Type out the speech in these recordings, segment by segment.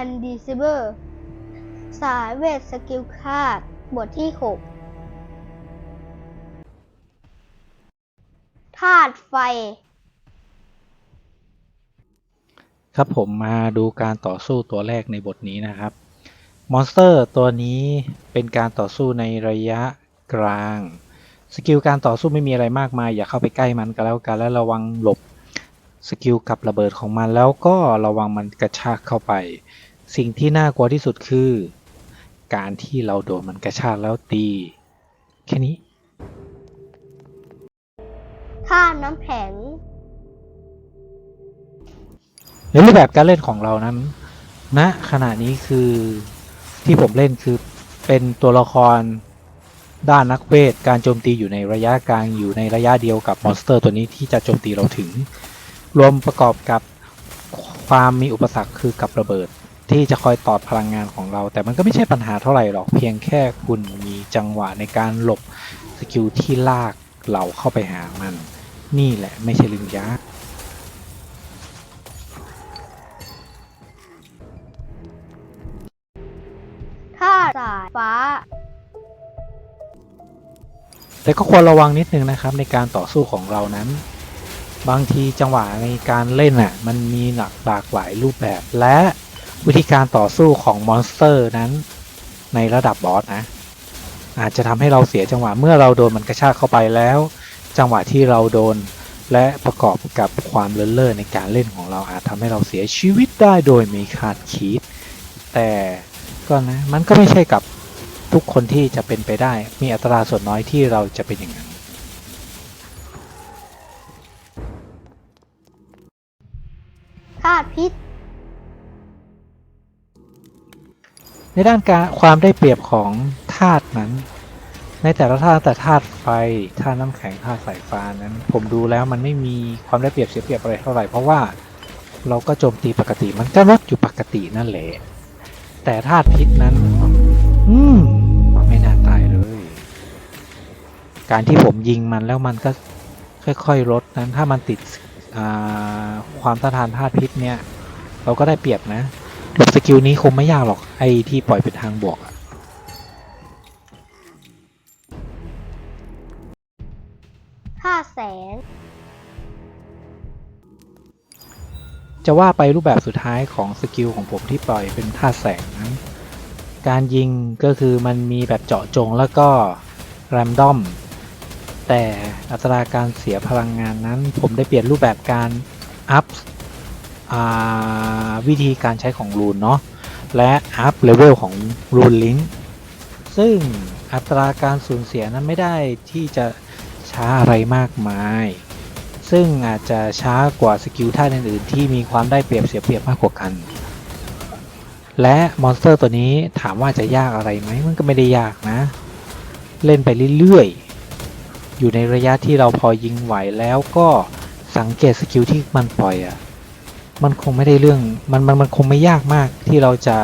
Undisable สายเวทสกิลคาดบทที่ 6 ธาตุไฟ ครับผมมาดูการต่อสู้ตัวแรกในบทนี้นะครับ มอนสเตอร์ตัวนี้เป็นการต่อสู้ในระยะกลาง สกิลการต่อสู้ไม่มีอะไรมากมาย อย่าเข้าไปใกล้มันก็แล้วกันและระวังหลบสกิลกับระเบิดของมันแล้วก็ระวังมันกระชากเข้าไป สิ่งที่น่ากลัวที่สุดคือ การที่เราโดนมันกระชากแล้วตี แค่นี้ธาตุน้ำแข็งในรูปแบบการเล่นของเรานั้นณนะขณะนี้คือที่ผมเล่นคือเป็นตัวละครด้านนักเวทการโจมตีอยู่ในระยะกลางอยู่ในระยะเดียวกับมอนสเตอร์ตัวนี้ที่จะโจมตีเราถึง รวมประกอบกับความมีอุปสรรคคือกับระเบิด ที่จะคอยตอบพลังงานของเรา แต่มันก็ไม่ใช่ปัญหาเท่าไหร่หรอกเพียงแค่คุณมีจังหวะในการหลบสกิลที่ลากเราเข้าไปหามัน นี่แหละไม่ใช่เรื่องยากธาตุสายฟ้า แต่ก็ควรระวังนิดนึงนะครับในการต่อสู้ของเรานั้น บางทีจังหวะในการเล่นอะมันมีหลากหลากหลายรูปแบบและ วิธีการต่อสู้ของมอนสเตอร์นั้น ในระดับบอสนะ อาจจะทำให้เราเสียจังหวะเมื่อเราโดนมันกระชากเข้าไปแล้ว จังหวะที่เราโดนและประกอบกับความเลินเล่อในการเล่นของเราอาจทำให้เราเสียชีวิตได้โดยม่คาดคิด แต่ก็นะมันก็ไม่ใช่กับทุกคนที่จะเป็นไปได้ มีอัตราส่วนน้อยที่เราจะเป็นอย่างนั้นธาตุพิษ ในด้านการความได้เปรียบของธาตุนั้น ในแต่ละธาตุแต่ธาตุไฟธาตุน้ำแข็งธาตุสายฟ้านั้น ผมดูแล้วมันไม่มีความได้เปรียบเสียเปรียบอะไรเท่าไหร่เพราะว่าเราก็โจมตีปกติมันก็ลดอยู่ปกตินั่นแหละแต่ธาตุพิษนั้น อืมไม่น่าตายเลย การที่ผมยิงมันแล้วมันก็ค่อยๆลดนั้นถ้ามันติดความต้านทานธาตุพิษเนี่ย เราก็ได้เปรียบนะ หลบสกิลนี้คงไม่ยากหรอกไอ้ที่ปล่อยเป็นทางบวกอะธาตุแสงจะว่าไปรูปแบบสุดท้ายของสกิลของผมที่ปล่อยเป็นท่าตุแสงนั้น การยิงก็คือมันมีแบบเจาะจงแล้วก็แรมดอม แต่อัตราการเสียพลังงานนั้น ผมได้เปลี่ยนรูปแบบการอัพอ่า วิธีการใช้ของรูนเนาะและอัพเลเวลของรูนลิงซึ่งอัตราการสูญเสียนั้นไม่ได้ที่จะช้าอะไรมากมาย ซึ่งอาจจะช้ากว่าสกิลท่าอื่นๆที่มีความได้เปรียบเสียเปรียบมากกว่ากัน และมอนสเตอร์ตัวนี้ถามว่าจะยากอะไรไหมมันก็ไม่ได้ยากนะ เล่นไปเรื่อยๆ อยู่ในระยะที่เราพอยิงไหวแล้วก็สังเกตสกิลที่มันปล่อยอะ่ะ มันคงไม่ได้เรื่องมันมันมันคงไม่ยากมากที่เราจะ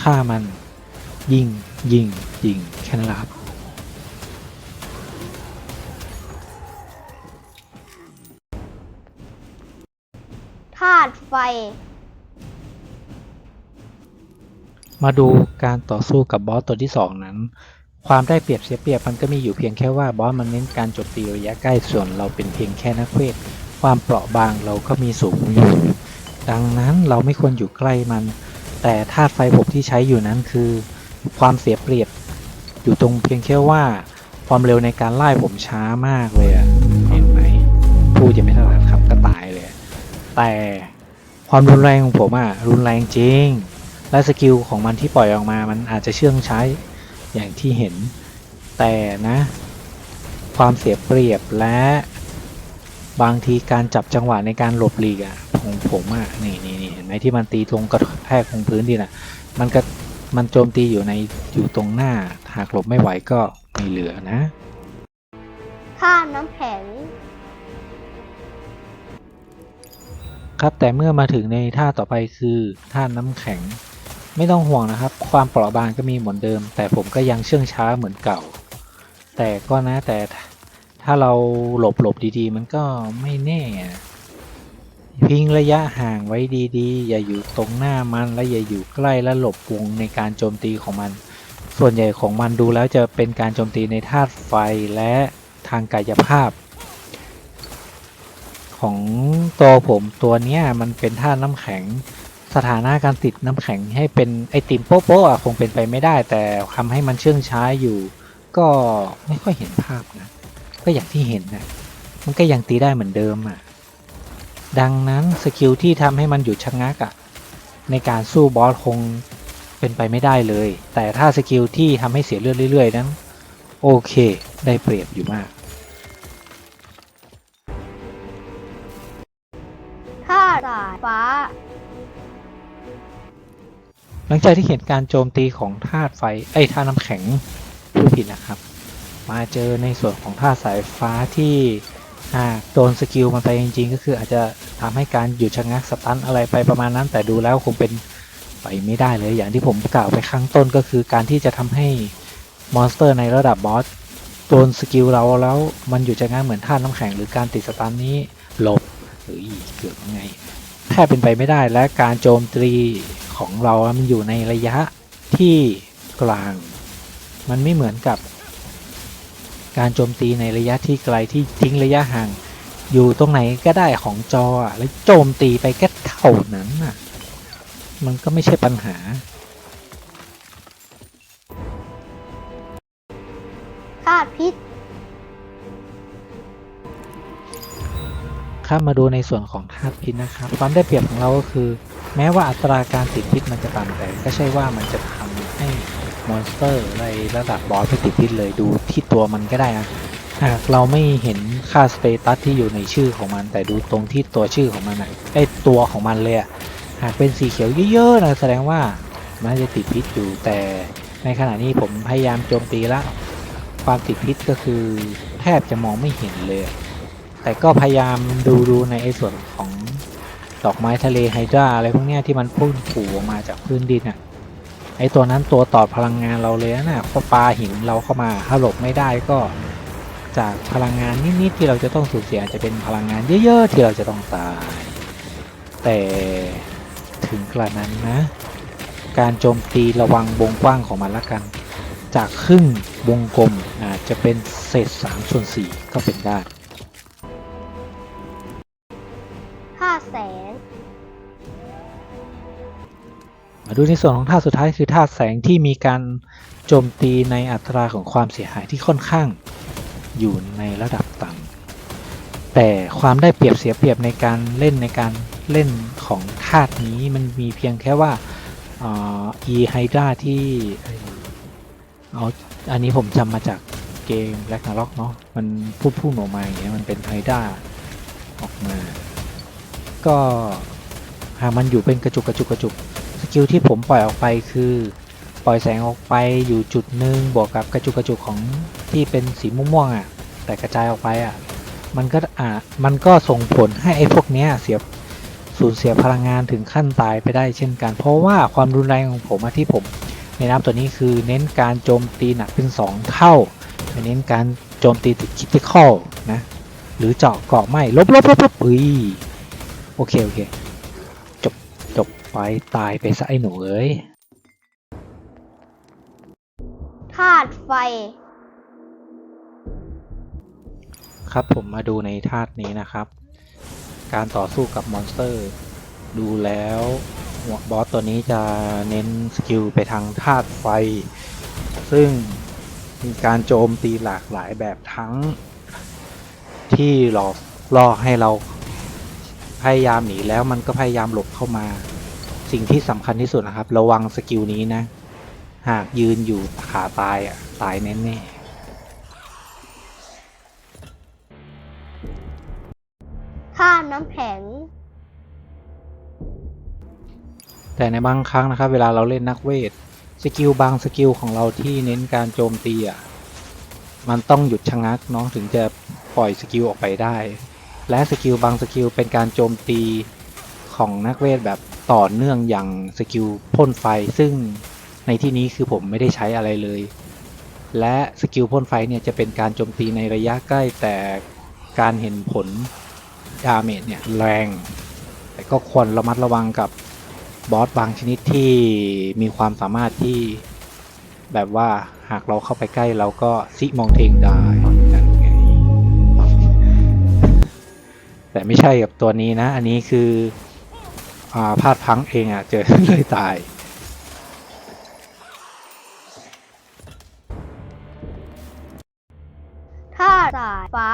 ฆ่ามันยิงยิงยิงแค่นั้นแหละครับธาตุไฟ มาดูการต่อสู้กับบอสตัวที่ 2 นั้น ความได้เปรียบเสียเปรียบมันก็มีอยู่เพียงแค่ว่าบอสมันเน้นการโจมตีระยะใกล้ส่วนเราเป็นเพียงแค่นักเวทความเปราะบางเราก็มีสูงอยู่ ดังนั้นเราไม่ควรอยู่ใกล้มัน แต่ธาตุไฟผมที่ใช้อยู่นั้นคือ ความเสียเปรียบ อยู่ตรงเพียงแค่ว่าความเร็วในการไล่ผมช้ามากเลยอะเห็นไหมพูดยังไม่ทันคำก็ตายเลย แต่ความรุนแรงของผมอะรุนแรงจริง และสกิลของมันที่ปล่อยออกมา มันอาจจะเชื่องใช้อย่างที่เห็น แต่นะ ความเสียเปรียบและ บางทีการจับจังหวะในการหลบหลีกอะของผมอะนี่นี่นี่เห็นไหมที่มันตีตรงกระแทกตรงพื้นดินอะมันก็มันโจมตีอยู่ในอยู่ตรงหน้าหากหลบไม่ไหวก็ไม่เหลือนะธาตุน้ำแข็งครับแต่เมื่อมาถึงในท่าต่อไปคือท่าน้ำแข็ง ไม่ต้องห่วงนะครับ ความเปราะบางก็มีเหมือนเดิม แต่ผมก็ยังเชื่องช้าเหมือนเก่า แต่ก็นะแต่ ถ้าเราหลบหลบดีๆ มันก็ไม่แน่อะทิ้งระยะห่างไว้ดีๆ อย่าอยู่ตรงหน้ามันและอย่าอยู่ใกล้และหลบวงในการโจมตีของมัน ส่วนใหญ่ของมันดูแล้วจะเป็นการโจมตีในธาตุไฟและทางกายภาพ ของตัวผมตัวเนี้ยมันเป็นธาตุน้ำแข็งสถานะการติดน้ำแข็งให้เป็นไอติมโป๊ะๆอะคงเป็นไปไม่ได้ แต่ทำให้มันเชื่องช้าอยู่ ก็ไม่ค่อยเห็นภาพนะ ก็อย่างที่เห็นนะมันก็ยังตีได้เหมือนเดิมอะ ดังนั้นสกิลที่ทำให้มันหยุดชะงักอะในการสู้บอสคงเป็นไปไม่ได้เลย แต่ถ้าสกิลที่ทำให้เสียเลือดเรื่อยๆนั้น โอเค ได้เปรียบอยู่มากท่าสายฟ้า หลังจากที่เห็นการโจมตีของธาตุไฟไอ้ยธาตุน้ำแข็งผู้ผิดนะครับ มาเจอในส่วนของธาสายฟ้าที่โดนสกิลมันไปจริงๆ ก็คืออาจจะทำให้การหยุดชะงักสตันอะไรไปประมาณนั้น แต่ดูแล้วคงเป็นไปไม่ได้เลยอย่างที่ผมกล่าวไปข้างต้นก็คือการที่จะทำให้มอนสเตอร์ในระดับบอสโดนสกิลเราแล้วมันหยุดชะงักเหมือนธาน้ำแข็งหรือการติดสตันนี้หลบหรือเกิดยังไงแทบเป็นไปไม่ได้และการโจมตีของเรามันอยู่ในระยะที่กลาง มันไม่เหมือนกับ การโจมตีในระยะที่ไกลที่ทิ้งระยะห่าง อยู่ตรงไหนก็ได้ของจออะแล้วโจมตีไปแค่เท่านั้นน่ะ มันก็ไม่ใช่ปัญหาธาตุพิษข้ามมาดูในส่วนของธาตุพิษนะครับ ความได้เปรียบของเราก็คือ แม้ว่าอัตราการติดพิษมันจะต่ำแต่ก็ใช่ว่ามันจะทำให้ มอนสเตอร์ในระดับบอสไม่ติดพิษเลยดูที่ตัวมันก็ได้นะหากเราไม่เห็นค่าสเตตัสที่อยู่ในชื่อของมัน แต่ดูตรงที่ตัวชื่อของมันนะไอตัวของมันเลยอะหากเป็นสีเขียวเยอะๆนะแสดงว่ามันจะติดพิษอยู่แต่ในขณะนี้ผมพยายามโจมตีแล้วความติดพิษก็คือแทบจะมองไม่เห็นเลย แต่ก็พยายามดูดูในไอ้ส่วนของดอกไม้ทะเลไฮดราอะไรพวกเนี้ยที่มันพุ่งผูออกมาจากพื้นดินอะ ไอ้ตัวนั้นตัวตอพลังงานเราเลยนะพอปลาหินเราเข้ามาถ้าหลบไม่ได้ก็ จากพลังงานนิดๆที่เราจะต้องสูญเสียจจะเป็นพลังงานเยอะๆที่เราจะต้องตาย แต่ถึงกระนั้นนะ การโจมตีระวังวงกว้างของมันละกัน จากครึ่งวงกลมอาจจะเป็นเศษ3ส่วน4ก็เป็นได้ มาดูในส่วนของธาสุดท้ายคือธาแสงที่มีการโจมตีในอัตราของความเสียหายที่ค่อนข้างอยู่ในระดับต่ำแต่ความได้เปรียบเสียเปรียบในการเล่นในการเล่นของธาตุนี้มันมีเพียงแค่ว่าอ่อ e hydra ที่เอาอันนี้ผมจำมาจากเกม Black n a r o k เนาะมันพูดพูดออกมาอย่างเงี้ยมันเป็น hydra ออกมา ก็หากมันอยู่เป็นกระจุกกระจุกกระจุก กิลที่ผมปล่อยออกไปคือ ปล่อยแสงออกไปอยู่จุดหนึ่งบวกกับกระจุกกระจุกของที่เป็นสีม่วงๆอะ แต่กระจายออกไปอะ มันก็อ่ามันก็ส่งผลให้ไอ้พวกเนี้ยเสียสูญเสียพลังงานถึงขั้นตายไปได้เช่นกัน เพราะว่าความรุนแรงของผมที่ผมในน้ำตัวนี้คือเน้นการโจมตีหนักเป็น 2 เท่าเน้นการโจมตีติดคิติคอลนะ หรือเจาะเกาะไม่ลบลบลบลบอุ้ยโอเค โอเค ไปตายไปซะไอ้หนูเอ้ยธาตุไฟ ครับผมมาดูในธาตุนี้นะครับ การต่อสู้กับมอนสเตอร์ ดูแล้วหัวบอสตัวนี้จะเน้นสกิลไปทางธาตุไฟ ซึ่งมีการโจมตีหลากหลายแบบทั้งที่หลอกล่อให้เราพยายามหนีแล้วมันก็พยายามหลบเข้ามา สิ่งที่สำคัญที่สุดนะครับ ระวังสกิลนี้นะ หากยืนอยู่ขาตายอะ ตายแน่ๆธาตุน้ำแข็ง แต่ในบางครั้งนะครับ เวลาเราเล่นนักเวท สกิลบางสกิลของเราที่เน้นการโจมตีอะ มันต้องหยุดชะงักเนาะถึงจะปล่อยสกิลออกไปได้ และสกิลบางสกิลเป็นการโจมตี ของนักเวทแบบต่อเนื่องอย่างสกิลพ่นไฟ ซึ่งในที่นี้คือผมไม่ได้ใช้อะไรเลย และสกิลพ่นไฟเนี่ยจะเป็นการโจมตีในระยะใกล้แต่การเห็นผลดาเมจเนี่ยแรง แต่ก็ควรระมัดระวังกับบอสบางชนิดที่มีความสามารถที่แบบว่าหากเราเข้าไปใกล้เราก็ซิมองเทงได้นั่นไงแต่ไม่ใช่กับตัวนี้นะ อันนี้คือ พลาดพังเองอะเจอเลยตายท่าสายฟ้า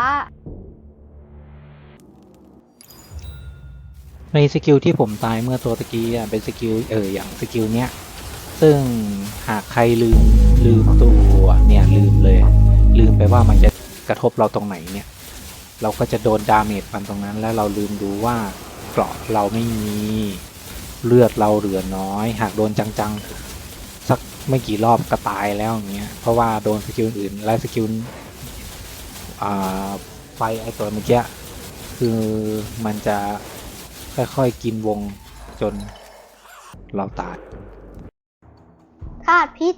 ในสกิลที่ผมตายเมื่อตัวตะกี้อะเป็นสกิลเอออย่างสกิลเนี้ยซึ่งหากใครลืมลืมตัวเนี่ยลืมเลย ลืมไปว่ามันจะกระทบเราตรงไหนเนี่ย เราก็จะโดนดาเมจมันตรงนั้นแล้วเราลืมดูว่า เกราะเราไม่มีเลือดเราเหลือน้อย หากโดนจังๆ สักไม่กี่รอบก็ตายแล้วอย่างเงี้ยเพราะว่าโดนสกิลอื่นและสกิลไฟไอตัวเมื่อกี้คือมันจะค่อยๆกินวงจนเราตายธาตุพิษ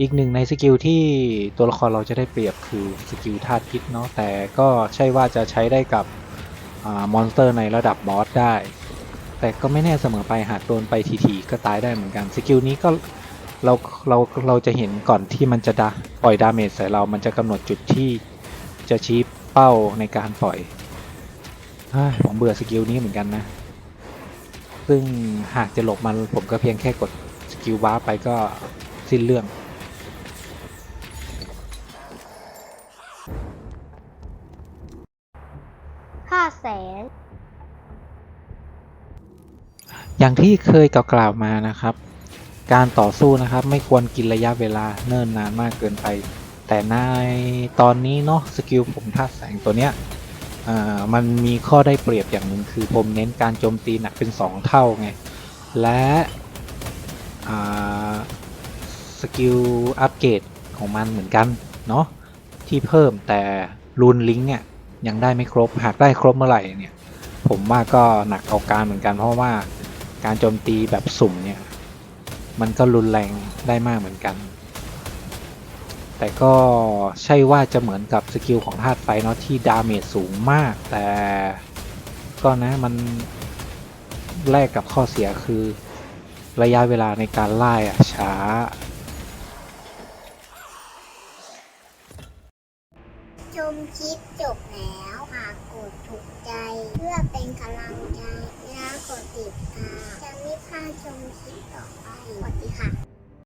อีกหนึ่งในสกิลที่ตัวละครเราจะได้เปรียบคือสกิลธาตุพิษเนาะแต่ก็ใช่ว่าจะใช้ได้กับมอนสเตอร์ในระดับบอสได้ แต่ก็ไม่แน่เสมอไปหากโดนไปทีๆก็ตายได้เหมือนกันสกิลนี้ก็เราเราเราจะเห็นก่อนที่มันจะดาปล่อยดาเมจใส่เรา มันจะกำหนดจุดที่จะชี้เป้าในการปล่อยเฮ้ยผมเบื่อสกิลนี้เหมือนกันนะ ซึ่งหากจะหลบมันผมก็เพียงแค่กดสกิลวาร์ปไปก็สิ้นเรื่อง ธาแสงอย่างที่เคยกล่าวมานะครับ การต่อสู้นะครับไม่ควรกินระยะเวลาเนิ่นนานมากเกินไป แต่ในตอนนี้เนาะสกิลผมธาตุแสงตัวเนี้ยมันมีข้อได้เปรียบอย่างหนึ่งคือผมเน้นการโจมตีหนักเป็น 2 เท่าไง และสกิลอัปเกรดของมันเหมือนกันเนาะที่เพิ่มแต่รูนลิงก์เนี่ย ยังได้ไม่ครบ หากได้ครบเมื่อไหร่เนี่ย ผมว่าก็หนักเอาการเหมือนกัน เพราะว่าการโจมตีแบบสุ่มเนี่ย มันก็รุนแรงได้มากเหมือนกัน แต่ก็ใช่ว่าจะเหมือนกับสกิลของธาตุไฟเนาะที่ดาเมจสูงมาก แต่ก็นะมันแลกกับข้อเสียคือระยะเวลาในการไล่อะช้า